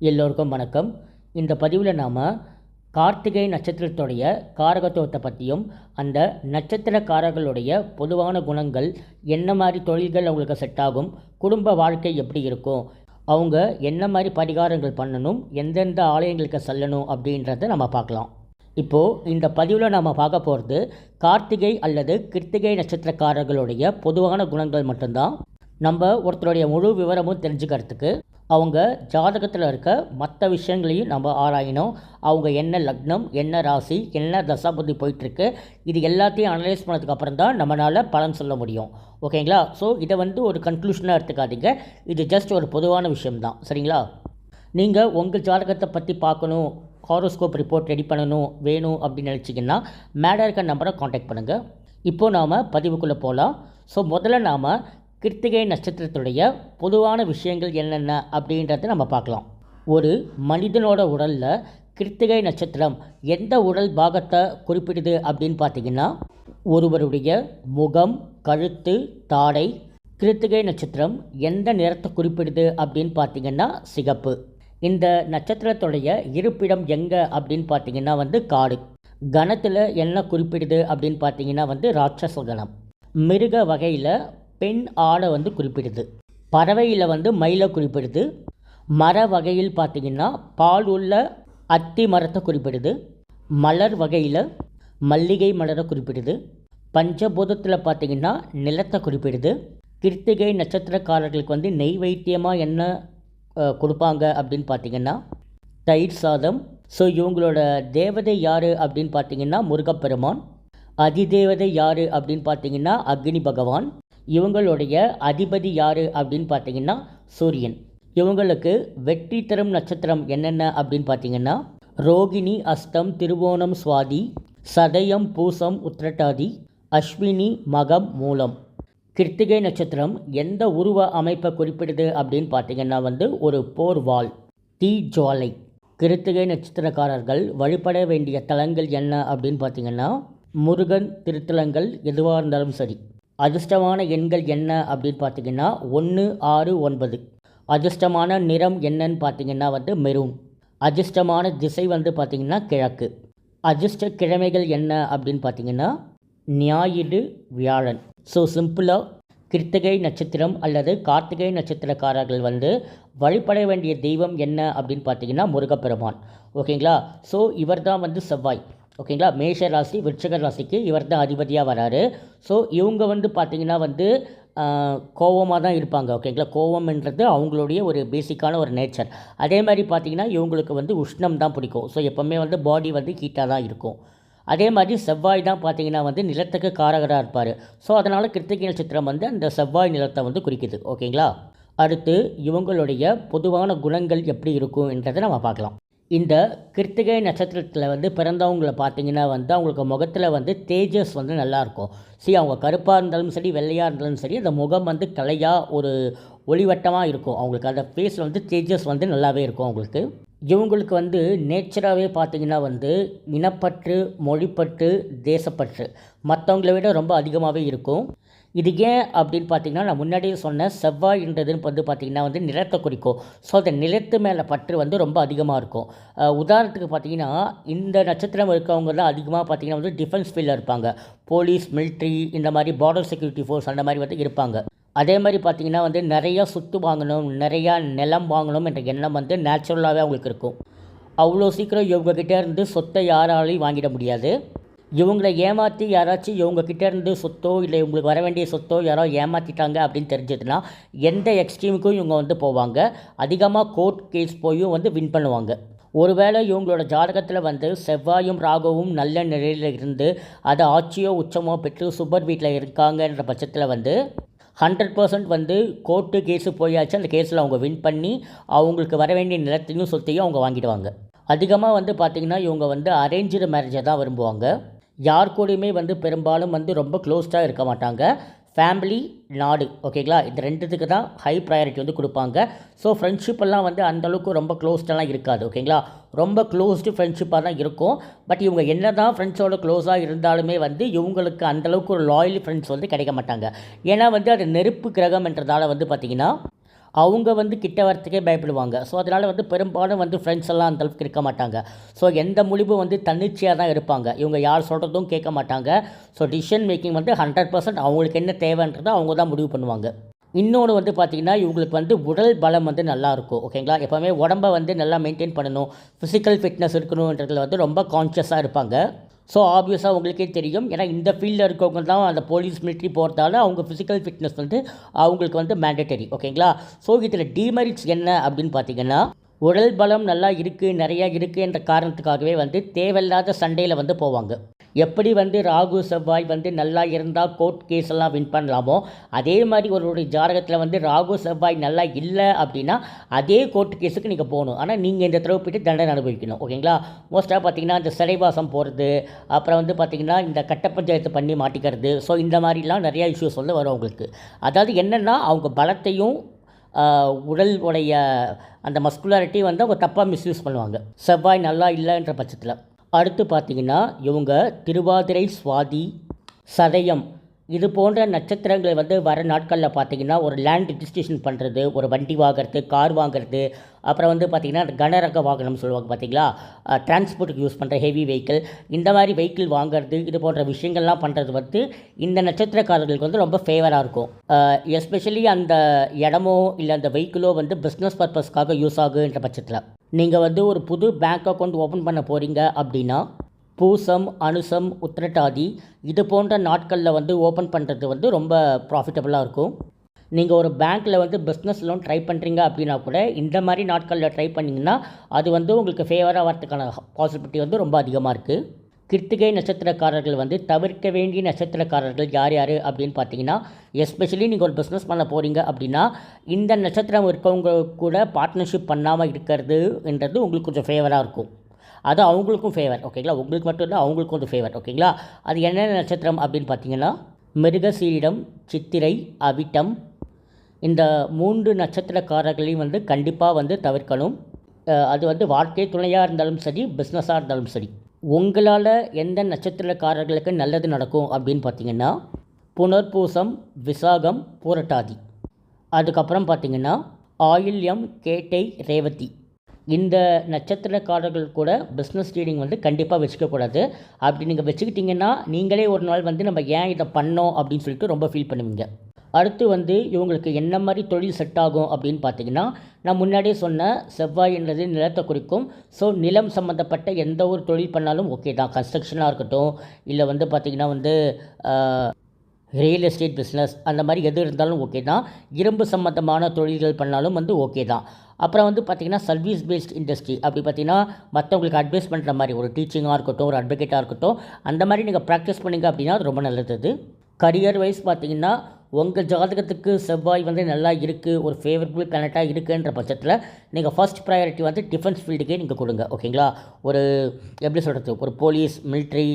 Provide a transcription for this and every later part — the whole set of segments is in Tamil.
எல்லோருக்கும் வணக்கம். இந்த பதிவில் நாம் கார்த்திகை நட்சத்திரத்துடைய காரகத்துவத்தை பற்றியும் அந்த நட்சத்திரக்காரர்களுடைய பொதுவான குணங்கள் என்ன மாதிரி தொழில்கள் அவங்களுக்கு செட் ஆகும் குடும்ப வாழ்க்கை எப்படி இருக்கும் அவங்க என்ன மாதிரி பரிகாரங்கள் பண்ணணும் எந்தெந்த ஆலயங்களுக்கு செல்லணும் அப்படின்றத நம்ம பார்க்கலாம். இப்போது இந்த பதிவில் நாம் பார்க்க போகிறது கார்த்திகை அல்லது கிருத்திகை நட்சத்திரக்காரர்களுடைய பொதுவான குணங்கள் மட்டும்தான். நம்ம ஒருத்தருடைய முழு விவரமும் தெரிஞ்சுக்கிறதுக்கு அவங்க ஜாதகத்தில் இருக்க மற்ற விஷயங்களையும் நம்ம ஆராயணும். அவங்க என்ன லக்னம் என்ன ராசி என்ன தசாபுத்தி போயிட்டுருக்கு இது எல்லாத்தையும் அனலைஸ் பண்ணதுக்கு அப்புறம் தான் நம்மளால் பலன் சொல்ல முடியும். ஓகேங்களா? ஸோ இதை வந்து ஒரு கன்க்ளூஷனாக எடுத்துக்காதீங்க. இது ஜஸ்ட் ஒரு பொதுவான விஷயம்தான். சரிங்களா? நீங்கள் உங்கள் ஜாதகத்தை பற்றி பார்க்கணும் ஹாரோஸ்கோப் ரிப்போர்ட் ரெடி பண்ணணும் வேணும் அப்படின்னு நினச்சிங்கன்னா மேலே இருக்க நம்பரை காண்டாக்ட் பண்ணுங்கள் இப்போது நாம் பதிவுக்குள்ளே போகலாம் ஸோ முதல்ல நாம் கிருத்திகை நட்சத்திரத்துடைய பொதுவான விஷயங்கள் என்னென்ன அப்படின்றத நம்ம பார்க்கலாம். ஒரு மனிதனோட உடலில் கிருத்திகை நட்சத்திரம் எந்த உடல் பாகத்தை குறிப்பிடுது அப்படின்னு பார்த்தீங்கன்னா ஒருவருடைய முகம் கழுத்து தாடை கிருத்திகை நட்சத்திரம் எந்த நிறத்தை குறிப்பிடுது அப்படின்னு பார்த்தீங்கன்னா சிகப்பு. இந்த நட்சத்திரத்துடைய இருப்பிடம் எங்கே அப்படின்னு பார்த்தீங்கன்னா வந்து காடு. கணத்தில் என்ன குறிப்பிடுது அப்படின்னு பார்த்தீங்கன்னா வந்து ராட்சச கணம். மிருக வகையில் பெண் ஆடை வந்து குறிப்பிடுது. பறவையில் வந்து மயிலை குறிப்பிடுது. மர வகையில் பார்த்தீங்கன்னா பால் உள்ள அத்தி மரத்தை குறிப்பிடுது. மலர் வகையில் மல்லிகை மலரை குறிப்பிடுது. பஞ்சபூதத்தில் பார்த்தீங்கன்னா நிலத்தை குறிப்பிடுது. கிருத்திகை நட்சத்திரக்காரர்களுக்கு வந்து நெய் வைத்தியமாக என்ன கொடுப்பாங்க அப்படின்னு பார்த்தீங்கன்னா தயிர் சாதம். ஸோ இவங்களோட தேவதை யார் அப்படின்னு பார்த்தீங்கன்னா முருகப்பெருமான். அதிதேவதை யார் அப்படின்னு பார்த்தீங்கன்னா அக்னி பகவான். இவங்களுடைய அதிபதி யார் அப்படின்னு பார்த்தீங்கன்னா சூரியன். இவங்களுக்கு வெற்றி தரும் நட்சத்திரம் என்னென்ன அப்படின்னு பார்த்தீங்கன்னா ரோகிணி அஸ்தம் திருவோணம் சுவாதி சதயம் பூசம் உத்திரட்டாதி அஸ்வினி மகம் மூலம். கிருத்திகை நட்சத்திரம் எந்த உருவ அமைப்பை குறிப்பிடுது அப்படின்னு பார்த்தீங்கன்னா வந்து ஒரு போர்வாள் தீ ஜுவாலை. கிருத்திகை நட்சத்திரக்காரர்கள் வழிபட வேண்டிய தலங்கள் என்ன அப்படின்னு பார்த்தீங்கன்னா முருகன் திருத்தலங்கள் எதுவாக இருந்தாலும் சரி. அதிர்ஷ்டமான எண்கள் என்ன அப்படின்னு பார்த்தீங்கன்னா ஒன்று ஆறு ஒன்பது. அதிர்ஷ்டமான நிறம் என்னன்னு பார்த்தீங்கன்னா வந்து மெரூன். அதிர்ஷ்டமான திசை வந்து பார்த்திங்கன்னா கிழக்கு. அதிர்ஷ்ட கிழமைகள் என்ன அப்படின்னு பார்த்தீங்கன்னா ஞாயிறு வியாழன். ஸோ சிம்பிளாக கிருத்திகை நட்சத்திரம் அல்லது கார்த்திகை நட்சத்திரக்காரர்கள் வந்து வழிபட வேண்டிய தெய்வம் என்ன அப்படின்னு பார்த்தீங்கன்னா முருகப்பெருமான். ஓகேங்களா ஸோ இவர் தான் வந்து செவ்வாய். ஓகேங்களா? மேஷ ராசி விருச்சக ராசிக்கு இவர் தான் அதிபதியாக வராரு. ஸோ இவங்க வந்து பார்த்திங்கன்னா வந்து கோவமாக தான் இருப்பாங்க ஓகேங்களா? கோவம்ன்றது அவங்களுடைய ஒரு பேசிக்கான ஒரு நேச்சர் அதே மாதிரி பார்த்திங்கன்னா இவங்களுக்கு வந்து உஷ்ணம் தான் பிடிக்கும். ஸோ எப்போவுமே வந்து பாடி வந்து ஹீட்டாக தான் இருக்கும். அதே மாதிரி செவ்வாய் தான் பார்த்தீங்கன்னா வந்து நிலத்துக்கு காரகராக இருப்பார். ஸோ அதனால் கிருத்திகை நட்சத்திரம் வந்து அந்த செவ்வாய் நிலத்தை வந்து குறிக்குது ஓகேங்களா? அடுத்து இவங்களுடைய பொதுவான குணங்கள் எப்படி இருக்கும் என்றதை நம்ம பார்க்கலாம். இந்த கிருத்திகை நட்சத்திரத்தில் வந்து பிறந்தவங்கள பார்த்தீங்கன்னா வந்து அவங்களுக்கு முகத்தில் வந்து தேஜஸ் வந்து நல்லாயிருக்கும் சரி அவங்க கருப்பாக இருந்தாலும் சரி வெள்ளையாக இருந்தாலும் சரி அந்த முகம் வந்து கலையாக ஒரு ஒளிவட்டமாக இருக்கும். அவங்களுக்கு அந்த ஃபேஸில் வந்து தேஜஸ் வந்து நல்லாவே இருக்கும் அவங்களுக்கு. இவங்களுக்கு வந்து நேச்சராகவே பார்த்தீங்கன்னா வந்து இனப்பற்று மொழிப்பற்று தேசப்பற்று மற்றவங்கள விட ரொம்ப அதிகமாகவே இருக்கும். இது ஏன் அப்படின்னு பார்த்தீங்கன்னா நான் முன்னாடியே சொன்ன செவ்வாய்ன்றதுன்னு வந்து பார்த்திங்கன்னா வந்து நிலத்தை குறிக்கும். ஸோ அந்த நிலத்து மேலே பற்று வந்து ரொம்ப அதிகமாக இருக்கும். உதாரணத்துக்கு பார்த்தீங்கன்னா இந்த நட்சத்திரம் இருக்கவங்க தான் அதிகமாக பார்த்தீங்கன்னா வந்து டிஃபென்ஸ் ஃபீல்டில் இருப்பாங்க. போலீஸ் மிலிட்ரி இந்த மாதிரி பார்டர் செக்யூரிட்டி ஃபோர்ஸ் அந்த மாதிரி வந்து இருப்பாங்க. அதே மாதிரி பார்த்தீங்கன்னா வந்து நிறையா சொத்து வாங்கணும் நிறையா நிலம் வாங்கணும் என்ற எண்ணம் வந்து நேச்சுரலாகவே அவங்களுக்கு இருக்கும். அவ்வளோ சீக்கிரம் இவங்கக்கிட்ட இருந்து சொத்தை யாராலையும் வாங்கிட முடியாது. இவங்களை ஏமாற்றி யாராச்சும் இவங்கக்கிட்ட இருந்து சொத்தோ இல்லை இவங்களுக்கு வர வேண்டிய சொத்தோ யாரோ ஏமாற்றிட்டாங்க அப்படின்னு தெரிஞ்சதுன்னா எந்த எக்ஸ்ட்ரீமுக்கும் இவங்க வந்து போவாங்க. அதிகமாக கோர்ட் கேஸ் போயும் வந்து வின் பண்ணுவாங்க. ஒருவேளை இவங்களோட ஜாதகத்தில் வந்து செவ்வாயும் ராகவும் நல்ல நிலையில் இருந்து அதை ஆட்சியோ உச்சமோ பெற்று சுபர் வீட்டில் இருக்காங்கன்ற பட்சத்தில் வந்து ஹண்ட்ரட் பர்சன்ட் வந்து கோர்ட்டு கேஸு போயாச்சு. அந்த கேஸில் அவங்க வின் பண்ணி அவங்களுக்கு வர வேண்டிய நிலத்தையும் சொத்தையும் அவங்க வாங்கிடுவாங்க. அதிகமாக வந்து பார்த்திங்கன்னா இவங்க வந்து அரேஞ்சு மேரேஜை தான் விரும்புவாங்க. யார் கூடயுமே வந்து பெரும்பாலும் வந்து ரொம்ப க்ளோஸ்டாக இருக்க மாட்டாங்க. ஃபேமிலி நாடு. ஓகேங்களா இந்த ரெண்டுத்துக்கு தான் ஹை ப்ரையாரிட்டி வந்து கொடுப்பாங்க. ஸோ ஃப்ரெண்ட்ஷிப் எல்லாம் வந்து அந்தளவுக்கு ரொம்ப க்ளோஸ்டெல்லாம் இருக்காது. ஓகேங்களா ரொம்ப க்ளோஸ்டு ஃப்ரெண்ட்ஷிப்பாக தான் இருக்கும். பட் இவங்க என்ன தான் ஃப்ரெண்ட்ஸோட க்ளோஸாக இருந்தாலுமே வந்து இவங்களுக்கு அந்தளவுக்கு ஒரு லாயல் ஃப்ரெண்ட்ஸ் வந்து கிடைக்க மாட்டாங்க. ஏன்னா வந்து அது நெருப்பு கிரகம்ன்றதால வந்து பார்த்திங்கன்னா அவங்க வந்து கிட்ட வரத்துக்கே பயப்படுவாங்க. ஸோ அதனால் வந்து பெரும்பாலும் வந்து ஃப்ரெண்ட்ஸ் எல்லாம் அந்த அளவுக்கு இருக்க மாட்டாங்க. ஸோ எந்த முடிவும் வந்து தன்னிச்சையாக தான் இருப்பாங்க இவங்க யார் சொல்கிறதும் கேட்க மாட்டாங்க. ஸோ டிசிஷன் மேக்கிங் வந்து ஹண்ட்ரட் பர்சன்ட் அவங்களுக்கு என்ன தேவைன்றதை அவங்க தான் முடிவு பண்ணுவாங்க. இன்னொன்று வந்து பார்த்திங்கன்னா இவங்களுக்கு வந்து உடல் பலம் வந்து நல்லாயிருக்கும் ஓகேங்களா எப்போவுமே உடம்ப வந்து நல்லா மெயின்டைன் பண்ணணும். ஃபிசிக்கல் ஃபிட்னஸ் இருக்கணுன்றதுல வந்து ரொம்ப கான்ஷியஸாக இருப்பாங்க. ஸோ ஆப்வியஸாக உங்களுக்கே தெரியும். ஏன்னா இந்த ஃபீல்டில் இருக்கவங்க தான் அந்த போலீஸ் மிலிட்ரி போகிறதால அவங்க ஃபிசிக்கல் ஃபிட்னஸ் வந்து அவங்களுக்கு வந்து மேண்டட்டரி ஓகேங்களா? ஸோ இதில் டிமெரிட்ஸ் என்ன அப்படின்னு பார்த்தீங்கன்னா உடல் பலம் நல்லா இருக்குது நிறையா இருக்குன்ற காரணத்துக்காகவே வந்து தேவையில்லாத சண்டையில் வந்து போவாங்க. எப்படி வந்து ராகு செவ்வாய் வந்து நல்லா இருந்தால் கோர்ட் கேஸ் எல்லாம் வின் பண்ணலாமோ அதே மாதிரி ஒருவருடைய ஜாதகத்தில் வந்து ராகு செவ்வாய் நல்லா இல்லை அப்படின்னா அதே கோர்ட் கேஸுக்கு நீங்கள் போகணும். ஆனால் நீங்கள் இந்த தடவை போயிட்டு தண்டனை அனுபவிக்கணும். ஓகேங்களா மோஸ்ட்டாக பார்த்தீங்கன்னா இந்த சிறைவாசம் போகிறது அப்புறம் வந்து பார்த்திங்கன்னா இந்த கட்ட பஞ்சாயத்து பண்ணி மாட்டிக்கிறது. ஸோ இந்த மாதிரிலாம் நிறையா இஷ்யூஸ் வந்து வரும் உங்களுக்கு. அதாவது என்னென்னா அவங்க பலத்தையும் உடல் உடைய அந்த மஸ்குலாரிட்டி வந்து அவங்க தப்பாக மிஸ்யூஸ் பண்ணுவாங்க. செவ்வாய் நல்லா இல்லைன்ற பட்சத்தில். அடுத்து பார்த்தீங்கன்னா இவங்க திருவாதிரை சுவாதி சதயம் இது போன்ற நட்சத்திரங்களை வந்து வர நாட்களில் பார்த்தீங்கன்னா ஒரு லேண்ட் ரிஜிஸ்ட்ரேஷன் பண்ணுறது ஒரு வண்டி வாங்குறது கார் வாங்குறது அப்புறம் வந்து பார்த்திங்கன்னா கனரக வாகனம் சொல்லுவாங்க பார்த்தீங்களா? டிரான்ஸ்போர்ட்டுக்கு யூஸ் பண்ணுற ஹெவி வெஹிக்கிள் இந்த மாதிரி வெஹிக்கிள் வாங்குறது இது போன்ற விஷயங்கள்லாம் பண்ணுறது வந்து இந்த நட்சத்திரக்காரர்களுக்கு வந்து ரொம்ப ஃபேவராக இருக்கும். எஸ்பெஷலி அந்த இடமோ இல்லை அந்த வெஹிக்கிளோ வந்து பிஸ்னஸ் பர்பஸ்க்காக யூஸ் ஆகுன்ற பட்சத்தில். நீங்கள் வந்து ஒரு புது பேங்க் அக்கௌண்ட் ஓப்பன் பண்ண போகிறீங்க அப்படின்னா பூசம் அனுசம் உத்திரட்டாதி இது போன்ற நாட்களில் வந்து ஓப்பன் பண்ணுறது வந்து ரொம்ப ப்ராஃபிட்டபுளாக இருக்கும். நீங்கள் ஒரு பேங்க்கில் வந்து பிஸ்னஸ் லோன் ட்ரை பண்ணுறீங்க அப்படின்னா கூட இந்த மாதிரி நாட்களில் ட்ரை பண்ணிங்கன்னா அது வந்து உங்களுக்கு ஃபேவராக வரதுக்கான பாசிபிலிட்டி வந்து ரொம்ப அதிகமாக இருக்குது கிருத்திகை நட்சத்திரக்காரர்கள் வந்து தவிர்க்க வேண்டிய நட்சத்திரக்காரர்கள் யார் யார் அப்படின்னு பார்த்தீங்கன்னா எஸ்பெஷலி நீங்கள் ஒரு பிஸ்னஸ் பண்ண போகிறீங்க அப்படின்னா இந்த நட்சத்திரம் இருக்கவங்க கூட பார்ட்னர்ஷிப் பண்ணாமல் இருக்கிறதுன்றது உங்களுக்கு கொஞ்சம் ஃபேவராக இருக்கும். அது அவங்களுக்கும் ஃபேவர் ஓகேங்களா உங்களுக்கு மட்டும் இல்லை அவங்களுக்கும் வந்து ஃபேவர் ஓகேங்களா அது என்னென்ன நட்சத்திரம் அப்படின்னு பார்த்தீங்கன்னா மிருகசீரிடம் சித்திரை அவிட்டம் இந்த மூன்று நட்சத்திரக்காரர்களையும் வந்து கண்டிப்பாக வந்து தவிர்க்கணும். அது வந்து வாழ்க்கை துணையாக இருந்தாலும் சரி பிஸ்னஸாக இருந்தாலும் சரி உங்களால் எந்த நட்சத்திரக்காரர்களுக்கு நல்லது நடக்கும் அப்படின்னு பார்த்தீங்கன்னா புனர்பூசம் விசாகம் பூரட்டாதி. அதுக்கப்புறம் பார்த்தீங்கன்னா ஆயில்யம் கேட்டை ரேவதி. இந்த நட்சத்திரக்காரர்கள் கூட பிஸ்னஸ் டீலிங் வந்து கண்டிப்பாக வச்சுக்கக்கூடாது அப்படி நீங்கள் வச்சுக்கிட்டிங்கன்னா நீங்களே ஒரு நாள் வந்து நம்ம ஏன் இதை பண்ணோம் அப்படின்னு சொல்லிட்டு ரொம்ப ஃபீல் பண்ணுவீங்க. அடுத்து வந்து இவங்களுக்கு என்ன மாதிரி தொழில் செட் ஆகும் அப்படின்னு பார்த்தீங்கன்னா நான் முன்னாடியே சொன்ன செவ்வாய்ன்றது நிலத்தை குறிக்கும். ஸோ நிலம் சம்மந்தப்பட்ட எந்த ஒரு தொழில் பண்ணாலும் ஓகே தான். கன்ஸ்ட்ரக்ஷனாக இருக்கட்டும் இல்லை வந்து பார்த்திங்கன்னா வந்து ரியல் எஸ்டேட் பிஸ்னஸ் அந்த மாதிரி எது இருந்தாலும் ஓகே தான். இரும்பு சம்மந்தமான தொழில்கள் பண்ணாலும் வந்து ஓகே தான். அப்புறம் வந்து பார்த்திங்கன்னா சர்வீஸ் பேஸ்ட் இண்டஸ்ட்ரி அப்படி பார்த்தீங்கன்னா மற்றவங்களுக்கு அட்வைஸ் பண்ணுற மாதிரி ஒரு டீச்சிங்காக இருக்கட்டும் ஒரு அட்வொகேட்டாக இருக்கட்டும் அந்த மாதிரி நீங்கள் ப்ராக்டிஸ் பண்ணீங்க அப்படின்னா அது ரொம்ப நல்லது கரியர் வைஸ் பார்த்தீங்கன்னா உங்கள் ஜாதகத்துக்கு செவ்வாய் வந்து நல்லா இருக்குது ஒரு ஃபேவரபிள் பிளானட்டாக இருக்குன்ற பட்சத்தில் நீங்கள் ஃபர்ஸ்ட் ப்ரையாரிட்டி வந்து டிஃபென்ஸ் ஃபீல்டுக்கே நீங்கள் கொடுங்க ஓகேங்களா ஒரு எப்படி சொல்கிறது ஒரு போலீஸ் மிலிட்ரி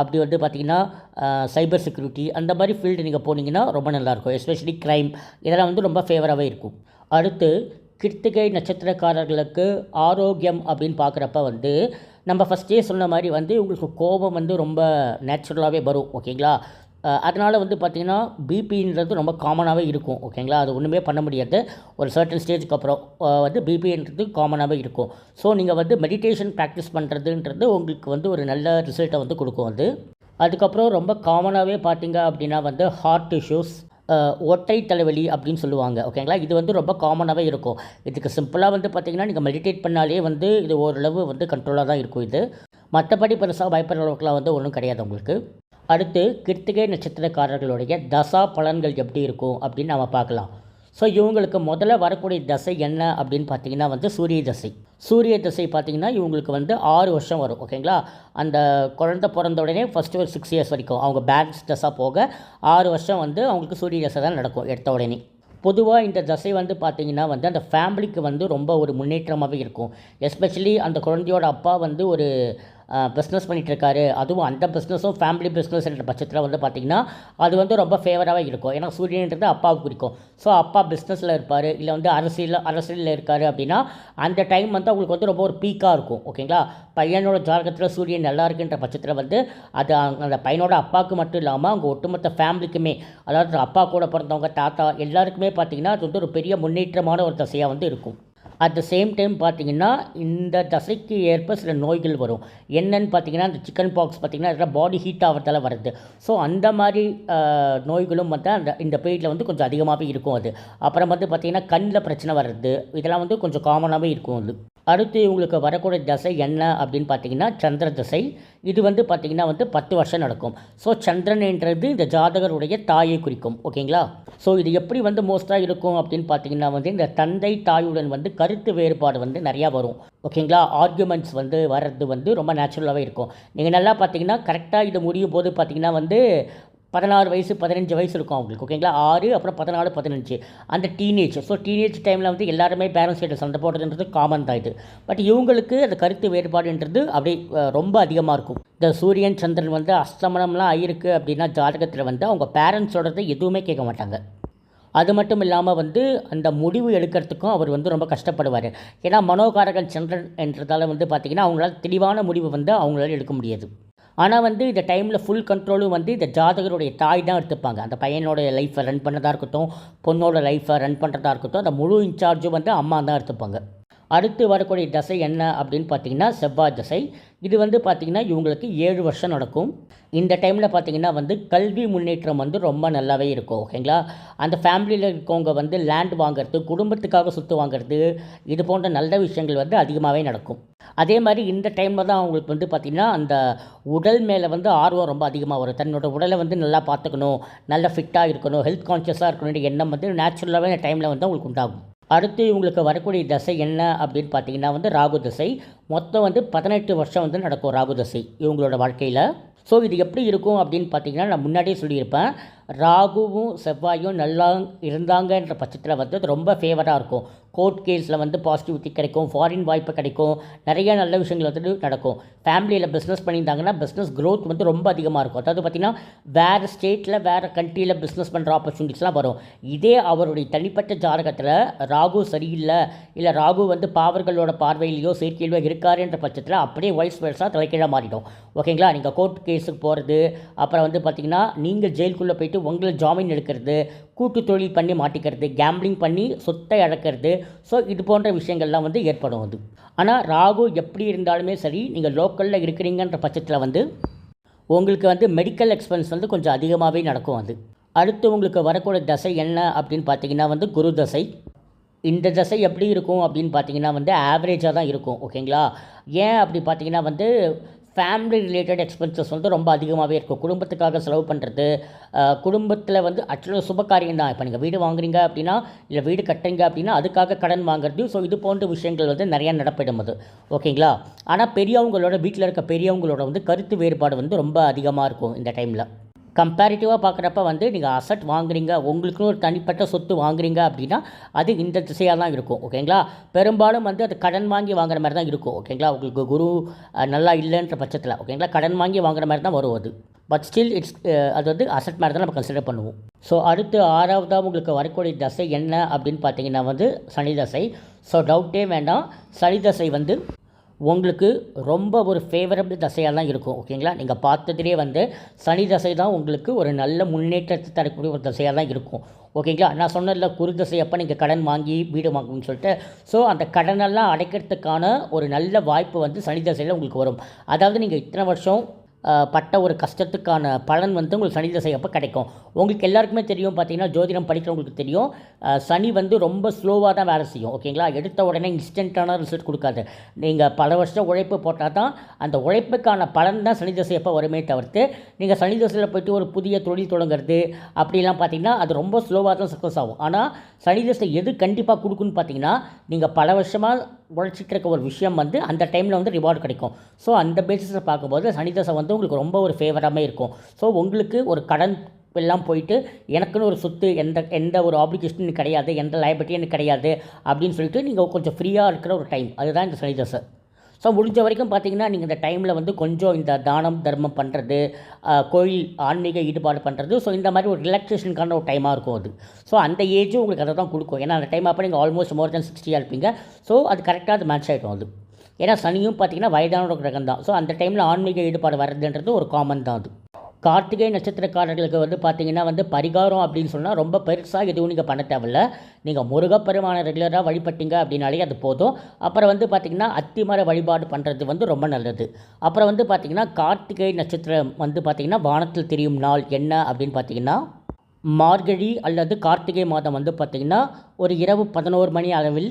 அப்படி வந்து பார்த்திங்கன்னா சைபர் செக்யூரிட்டி அந்த மாதிரி ஃபீல்டு நீங்கள் போனீங்கன்னா ரொம்ப நல்லாயிருக்கும் எஸ்பெஷலி க்ரைம் இதெல்லாம் வந்து ரொம்ப ஃபேவராகவே இருக்கும். அடுத்து கிருத்திகை நட்சத்திரக்காரர்களுக்கு ஆரோக்கியம் அப்படின்னு பார்க்குறப்ப வந்து நம்ம ஃபஸ்ட்டே சொன்ன மாதிரி வந்து உங்களுக்கு கோபம் வந்து ரொம்ப நேச்சுரலாகவே வரும் ஓகேங்களா? அதனால் வந்து பார்த்திங்கன்னா பிபின்றது ரொம்ப காமனாகவே இருக்கும் ஓகேங்களா? அது ஒன்றுமே பண்ண முடியாது. ஒரு சர்டன் ஸ்டேஜுக்கு அப்புறம் வந்து பிபின்றது காமனாகவே இருக்கும். ஸோ நீங்கள் வந்து மெடிடேஷன் ப்ராக்டிஸ் பண்ணுறதுன்றது உங்களுக்கு வந்து ஒரு நல்ல ரிசல்ட்டை வந்து கொடுக்கும் அது. அதுக்கப்புறம் ரொம்ப காமனாகவே பார்த்தீங்க அப்படின்னா வந்து ஹார்ட் இஷ்யூஸ் ஒற்றை தலைவலி அப்படின்னு சொல்லுவாங்க ஓகேங்களா இது வந்து ரொம்ப காமனாகவே இருக்கும். இதுக்கு சிம்பிளாக வந்து பார்த்திங்கன்னா நீங்கள் மெடிடேட் பண்ணாலே வந்து இது ஓரளவு வந்து கண்ட்ரோலாக தான் இருக்கும் இது. மற்றபடி பெருசாக பயப்படுற அளவுக்குலாம் வந்து ஒன்றும் கிடையாது உங்களுக்கு. அடுத்து கிருத்திகை நட்சத்திரக்காரர்களுடைய தசா பலன்கள் எப்படி இருக்கும் அப்படின்னு நம்ம பார்க்கலாம். ஸோ இவங்களுக்கு முதல்ல வரக்கூடிய தசை என்ன அப்படின்னு பார்த்தீங்கன்னா வந்து சூரிய தசை. சூரிய தசை பார்த்திங்கன்னா இவங்களுக்கு வந்து ஆறு வருஷம் வரும் ஓகேங்களா? அந்த குழந்தை பிறந்த உடனே ஃபஸ்ட்டு ஒரு சிக்ஸ் இயர்ஸ் வரைக்கும். அவங்க பேலன்ஸ் தசை போக ஆறு வருஷம் வந்து அவங்களுக்கு சூரிய தசை தான் நடக்கும் எடுத்த உடனே. பொதுவாக இந்த தசை வந்து பார்த்திங்கன்னா வந்து அந்த ஃபேமிலிக்கு வந்து ரொம்ப ஒரு முன்னேற்றமாகவே இருக்கும். எஸ்பெஷலி அந்த குழந்தையோட அப்பா வந்து ஒரு பிஸ்னஸ் பண்ணிகிட்ருக்காரு அதுவும் அந்த பிஸ்னஸும் ஃபேமிலி பிஸ்னஸ் என்ற பட்சத்தில் வந்து பார்த்திங்கன்னா அது வந்து ரொம்ப ஃபேவராகவே இருக்கும். ஏன்னா சூரியன்றது அப்பாவுக்கு குறிக்கும். ஸோ அப்பா பிஸ்னஸில் இருப்பார். இல்லை வந்து அரசியல் அரசியலில் இருக்கார் அப்படின்னா அந்த டைம் வந்து அவங்களுக்கு வந்து ரொம்ப ஒரு பீக்காக இருக்கும். ஓகேங்களா பையனோட ஜாதகத்தில் சூரியன் நல்லா இருக்குன்ற பட்சத்தில் வந்து அது அந்த பையனோட அப்பாவுக்கு மட்டும் இல்லாமல் அவங்க ஒட்டுமொத்த ஃபேமிலிக்குமே அதாவது அப்பா கூட பிறந்தவங்க தாத்தா எல்லாருக்குமே பார்த்திங்கன்னா அது வந்து ஒரு பெரிய முன்னேற்றமான ஒரு தசையாக வந்து இருக்கும். அட் த சேம் டைம் பார்த்தீங்கன்னா இந்த தசைக்கு ஏற்ப சில நோய்கள் வரும். என்னன்னு பார்த்தீங்கன்னா அந்த சிக்கன் பாக்ஸ் பார்த்தீங்கன்னா இதெல்லாம் பாடி ஹீட் ஆகிறதால வருது. ஸோ அந்த மாதிரி நோய்களும் வந்து அந்த இந்த பீரியடில் வந்து கொஞ்சம் அதிகமாகவே இருக்கும் அது. அப்புறம் வந்து பார்த்திங்கன்னா கண்ணில் பிரச்சனை வர்றது இதெல்லாம் வந்து கொஞ்சம் காமனாகவே இருக்கும் அது. அடுத்து இவங்களுக்கு வரக்கூடிய தசை என்ன அப்படின்னு பார்த்தீங்கன்னா சந்திர தசை. இது வந்து பார்த்திங்கன்னா வந்து பத்து வருஷம் நடக்கும். ஸோ சந்திரன்ன்றது இந்த ஜாதகருடைய தாயை குறிக்கும். ஓகேங்களா ஸோ இது எப்படி வந்து மோஸ்ட்டாக இருக்கும் அப்படின்னு பார்த்தீங்கன்னா வந்து இந்த தந்தை தாயுடன் வந்து கருத்து வேறுபாடு வந்து நிறையா வரும். ஓகேங்களா ஆர்குமெண்ட்ஸ் வந்து வர்றது வந்து ரொம்ப நேச்சுரலாகவே இருக்கும். நீங்கள் நல்லா பார்த்தீங்கன்னா கரெக்டாக இது முடியும் போது பார்த்திங்கன்னா வந்து பதினாறு வயசு பதினஞ்சு வயசு இருக்கும் அவங்களுக்கு ஓகேங்களா ஆறு அப்புறம் பதினாலு பதினஞ்சு. அந்த டீனேஜ் ஸோ டீனேஜ் டைமில் வந்து எல்லாருமே பேரண்ட்ஸ் கிட்ட சண்டை போடுறதுன்றது காமன் தான் இது. பட் இவங்களுக்கு அந்த கருத்து வேறுபாடுன்றது அப்படியே ரொம்ப அதிகமாக இருக்கும். இந்த சூரியன் சந்திரன் வந்து அஸ்தமனம்லாம் ஆயிருக்கு அப்படின்னா ஜாதகத்தில் வந்து அவங்க பேரண்ட்ஸோடது எதுவுமே கேட்க மாட்டாங்க. அது மட்டும் இல்லாமல் வந்து அந்த முடிவு எடுக்கிறதுக்கும் அவர் வந்து ரொம்ப கஷ்டப்படுவார். ஏன்னா மனோகாரகன் சந்திரன் என்றதால் வந்து பார்த்திங்கன்னா அவங்களால தெளிவான முடிவு வந்து அவங்களால எடுக்க முடியாது. ஆனால் வந்து இந்த டைமில் ஃபுல் கண்ட்ரோலும் வந்து இந்த ஜாதகருடைய தாய் தான் எடுத்துப்பாங்க. அந்த பையனோட லைஃப்பை ரன் பண்ணதாக இருக்கட்டும் பொண்ணோட லைஃப்பை ரன் பண்ணுறதா இருக்கட்டும் அந்த முழு இன்சார்ஜும் வந்து அம்மா தான் எடுத்துப்பாங்க. அடுத்து வரக்கூடிய தசை என்ன அப்படின்னு பார்த்தீங்கன்னா செவ்வாய் தசை. இது வந்து பார்த்திங்கன்னா இவங்களுக்கு ஏழு வருஷம் நடக்கும். இந்த டைமில் பார்த்தீங்கன்னா வந்து கல்வி முன்னேற்றம் வந்து ரொம்ப நல்லாவே இருக்கும் ஓகேங்களா? அந்த ஃபேமிலியில் இருக்கவங்க வந்து லேண்ட் வாங்குறது குடும்பத்துக்காக சொத்து வாங்குறது இது போன்ற நல்ல விஷயங்கள் வந்து அதிகமாகவே நடக்கும். அதே மாதிரி இந்த டைமில் தான் அவங்களுக்கு வந்து பார்த்திங்கன்னா அந்த உடல் மேலே வந்து ஆர்வம் ரொம்ப அதிகமாக வரும். தன்னோட உடலை வந்து நல்லா பார்த்துக்கணும் நல்லா ஃபிட்டாக இருக்கணும் ஹெல்த் கான்ஷியஸாக இருக்கணுன்ற எண்ணம் வந்து நேச்சுரலாகவே இந்த டைமில் வந்து அவங்களுக்கு உண்டாகும். அடுத்து இவங்களுக்கு வரக்கூடிய தசை என்ன அப்படின்னு பார்த்தீங்கன்னா வந்து ராகு தசை. மொத்தம் வந்து பதினெட்டு வருஷம் வந்து நடக்கும் ராகு தசை இவங்களோட வாழ்க்கையில். ஸோ இது எப்படி இருக்கும் அப்படின்னு பார்த்தீங்கன்னா நான் முன்னாடியே சொல்லியிருப்பேன். ராகுவும் செவ்வாயும் நல்லா இருந்தாங்கன்ற பட்சத்தில் வந்து அது ரொம்ப ஃபேவராக இருக்கும். கோர்ட் கேஸில் வந்து பாசிட்டிவிட்டி கிடைக்கும் ஃபாரின் வாய்ப்பு கிடைக்கும் நிறைய நல்ல விஷயங்கள் வந்து நடக்கும். ஃபேமிலியில் பிஸ்னஸ் பண்ணியிருந்தாங்கன்னா பிஸ்னஸ் க்ரோத் வந்து ரொம்ப அதிகமாக இருக்கும். அதாவது பார்த்திங்கன்னா வேறு ஸ்டேட்டில் வேறு கண்ட்ரியில் பிஸ்னஸ் பண்ணுற ஆப்பர்ச்சுனிட்டிஸ்லாம் வரும். இதே அவருடைய தனிப்பட்ட ஜாதகத்தில் ராகு சரியில்லை இல்லை ராகு வந்து பாவர்களோட பார்வையிலையோ சேர்க்கையிலையோ இருக்காருன்ற பட்சத்தில் அப்படியே வயசு வருஷம் தலைக்கீழாக மாறிடும். ஓகேங்களா நீங்கள் கோர்ட் கேஸுக்கு போகிறது அப்புறம் வந்து பார்த்திங்கன்னா நீங்கள் ஜெயிலுக்குள்ளே போயிட்டு உங்களை ஜாமீன் எடுக்கிறது கூட்டு தொழில் பண்ணி மாட்டிக்கிறது கேம்பிளிங் பண்ணி சொத்தை இழக்கிறது ஸோ இது போன்ற விஷயங்கள்லாம் வந்து ஏற்படும் அது. ஆனால் ராகு எப்படி இருந்தாலுமே சரி நீங்கள் லோக்கலில் இருக்கிறீங்கன்ற பட்சத்தில் வந்து உங்களுக்கு வந்து மெடிக்கல் எக்ஸ்பென்ஸ் வந்து கொஞ்சம் அதிகமாகவே நடக்கும் அது. அடுத்து உங்களுக்கு வரக்கூடிய தசை என்ன அப்படின்னு பார்த்தீங்கன்னா வந்து குரு தசை. இந்த தசை எப்படி இருக்கும் அப்படின்னு பார்த்தீங்கன்னா வந்து ஆவரேஜாக தான் இருக்கும் ஓகேங்களா ஏன் அப்படி பார்த்தீங்கன்னா வந்து ஃபேமிலி ரிலேட்டட் எக்ஸ்பென்சஸ் வந்து ரொம்ப அதிகமாகவே இருக்கும் குடும்பத்துக்காக செலவு பண்ணுறது குடும்பத்தில் வந்து ஆக்சுவலாக சுப காரியம் தான். இப்போ நீங்கள் வீடு வாங்குறீங்க அப்படின்னா இல்லை வீடு கட்டுறீங்க அப்படின்னா அதுக்காக கடன் வாங்குறது ஸோ இது போன்ற விஷயங்கள் வந்து நிறையா நடப்பிடும் அது. ஓகேங்களா? ஆனால் பெரியவங்களோட வீட்டில் இருக்க பெரியவங்களோட வந்து கருத்து வேறுபாடு வந்து ரொம்ப அதிகமாக இருக்கும் இந்த டைமில் கம்பேரிட்டிவாக பார்க்குறப்ப வந்து நீங்கள் அசட் வாங்குறீங்க உங்களுக்குன்னு ஒரு தனிப்பட்ட சொத்து வாங்குறீங்க அப்படின்னா அது இந்த திசையாக தான் இருக்கும். ஓகேங்களா பெரும்பாலும் வந்து அது கடன் வாங்கி வாங்குற மாதிரி தான் இருக்கும். ஓகேங்களா உங்களுக்கு குரு நல்லா இல்லைன்ற பட்சத்தில். ஓகேங்களா கடன் வாங்கி வாங்குற மாதிரி தான் வரும் அது. பட் ஸ்டில் இட்ஸ் அது வந்து அசட் மாதிரி தான் நம்ம கன்சிடர் பண்ணுவோம். ஸோ அடுத்து ஆறாவதாக உங்களுக்கு வரக்கூடிய தசை என்ன அப்படின்னு பார்த்தீங்கன்னா வந்து சனி தசை. ஸோ டவுட்டே வேண்டாம். சனி தசை வந்து உங்களுக்கு ரொம்ப ஒரு ஃபேவரபிள் தசையாக தான் இருக்கும் ஓகேங்களா நீங்கள் பார்த்ததுலேயே வந்து சனி தசை தான் உங்களுக்கு ஒரு நல்ல முன்னேற்றத்தை தரக்கூடிய ஒரு தசையாக தான் இருக்கும் ஓகேங்களா நான் சொன்னதில்ல குரு தசை அப்போ நீங்கள் கடன் வாங்கி வீடு வாங்கணும்னு சொல்லிட்டு ஸோ அந்த கடனெல்லாம் அடைக்கிறதுக்கான ஒரு நல்ல வாய்ப்பு வந்து சனி தசையில் உங்களுக்கு வரும். அதாவது நீங்கள் இத்தனை வருஷம் பட்ட ஒரு கஷ்டத்துக்கான பலன் வந்து உங்களுக்கு சனி தசை அப்போ கிடைக்கும். உங்களுக்கு எல்லாருக்குமே தெரியும் பார்த்தீங்கன்னா ஜோதிடம் படிக்கிறவங்களுக்கு தெரியும். சனி வந்து ரொம்ப ஸ்லோவாக தான் வேலை செய்யும் ஓகேங்களா? எடுத்த உடனே இன்ஸ்டண்ட்டான ரிசல்ட் கொடுக்காது. நீங்கள் பல வருஷம் உழைப்பு போட்டால் தான் அந்த உழைப்புக்கான பலன் தான் சனி தசை அப்போ வருமே தவிர்த்து நீங்கள் சனி தசையில் போய்ட்டு ஒரு புதிய தொழில் தொடங்குறது அப்படிலாம் பார்த்தீங்கன்னா அது ரொம்ப ஸ்லோவாக தான் சக்ஸஸ் ஆகும். ஆனால் சனி தசை எது கண்டிப்பாக கொடுக்குன்னு பார்த்தீங்கன்னா நீங்கள் பல வருஷமாக உழைச்சிட்டு இருக்க ஒரு விஷயம் வந்து அந்த டைமில் வந்து ரிவார்டு கிடைக்கும். ஸோ அந்த பேசிஸில் பார்க்கும்போது சனி தசை வந்து உங்களுக்கு ரொம்ப ஒரு ஃபேவராகவே இருக்கும். ஸோ உங்களுக்கு ஒரு கடன் எல்லாம் போயிட்டு எனக்குன்னு ஒரு சொத்து எந்த எந்த ஒரு ஆப்ளிகேஷனும் கிடையாது எந்த லைபிலிட்டியும் எனக்கு கிடையாது அப்படின்னு சொல்லிட்டு நீங்கள் கொஞ்சம் ஃப்ரீயாக இருக்கிற ஒரு டைம் அதுதான் இந்த சனி தசை. ஸோ முடிஞ்ச வரைக்கும் பார்த்தீங்கன்னா நீங்கள் இந்த டைமில் வந்து கொஞ்சம் இந்த தானம் தர்மம் பண்ணுறது கோயில் ஆன்மீக ஈடுபாடு பண்ணுறது ஸோ இந்த மாதிரி ஒரு ரிலாக்ஸேஷனுக்கான ஒரு டைமாக இருக்கும் அது. ஸோ அந்த ஏஜும் உங்களுக்கு அதை தான் கொடுக்கும். ஏன்னா அந்த டைம் அப்போ நீங்கள் ஆல்மோஸ்ட் மோர் தென் சிக்ஸ்டியாக இருப்பீங்க. ஸோ அது கரெக்டாக அது மேட்ச் ஆகிடும் அது. ஏன்னா சனியும் பார்த்தீங்கன்னா வயதான ஒரு கிரகம் தான் ஸோ அந்த டைமில் ஆன்மீக ஈடுபாடு வர்றதுன்றது ஒரு காமன் தான் அது. கார்த்திகை நட்சத்திரக்காரர்களுக்கு வந்து பார்த்தீங்கன்னா வந்து பரிகாரம் அப்படின்னு சொன்னால் ரொம்ப பெருசாக எதுவும் நீங்கள் பண்ண தேவையில்ல. நீங்கள் முருகப்பெருமானை ரெகுலராக வழிபட்டீங்க அப்படின்னாலே அது போதும். அப்புறம் வந்து பார்த்திங்கன்னா அத்திமர வழிபாடு பண்ணுறது வந்து ரொம்ப நல்லது. அப்புறம் வந்து பார்த்திங்கன்னா கார்த்திகை நட்சத்திரம் வந்து பார்த்திங்கன்னா வானத்தில் தெரியும் நாள் என்ன அப்படின்னு பார்த்தீங்கன்னா மார்கழி அல்லது கார்த்திகை மாதம் வந்து பார்த்திங்கன்னா ஒரு இரவு பதினோரு மணி அளவில்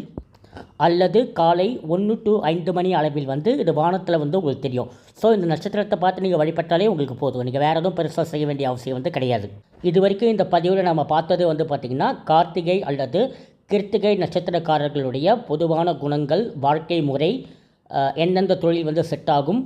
அல்லது காலை ஒன்று டு ஐந்து மணி அளவில் வந்து இது வானத்தில் வந்து உங்களுக்கு தெரியும். ஸோ இந்த நட்சத்திரத்தை பார்த்து நீங்கள் வழிபட்டாலே உங்களுக்கு போதும். நீங்கள் வேறு எதுவும் பெருசாக செய்ய வேண்டிய அவசியம் வந்து கிடையாது. இது வரைக்கும் இந்த பதிவில் நம்ம பார்த்தது வந்து பார்த்திங்கன்னா கார்த்திகை அல்லது கிருத்திகை நட்சத்திரக்காரர்களுடைய பொதுவான குணங்கள் வாழ்க்கை முறை எந்தெந்த தொழில் வந்து செட் ஆகும்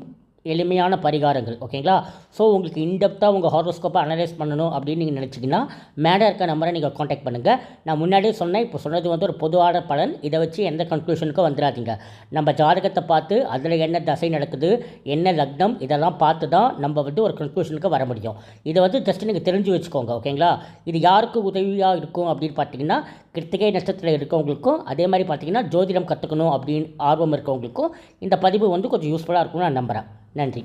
எளிமையான பரிகாரங்கள் ஓகேங்களா? ஸோ உங்களுக்கு இன்டெப்த்தாக உங்கள் ஹாரோஸ்கோப்பை அனலைஸ் பண்ணணும் அப்படின்னு நீங்கள் நினச்சிங்கன்னா மேலே இருக்க நம்பரை நீங்கள் காண்டாக்ட் பண்ணுங்கள் நான் முன்னாடியே சொன்னேன் இப்போ சொன்னது வந்து ஒரு பொதுவான பலன். இதை வச்சு எந்த கன்க்ளூஷனுக்கும் வந்துடாதீங்க. நம்ம ஜாதகத்தை பார்த்து அதில் என்ன தசை நடக்குது என்ன லக்னம் இதெல்லாம் பார்த்து தான் நம்ம வந்து ஒரு கன்க்ளூஷனுக்கு வர முடியும். இதை வந்து ஜஸ்ட் நீங்கள் தெரிஞ்சு வச்சுக்கோங்க ஓகேங்களா? இது யாருக்கு உதவியாக இருக்கும் அப்படின்னு பார்த்தீங்கன்னா கிருத்திகை நட்சத்திரம் இருக்கவங்களுக்கும் அதே மாதிரி பார்த்தீங்கன்னா ஜோதிடம் கற்றுக்கணும் அப்படின்னு ஆர்வம் இருக்கவங்களுக்கும் இந்த பதிவு வந்து கொஞ்சம் யூஸ்ஃபுல்லாக இருக்கும்னு நான் நம்புகிறேன் நன்றி.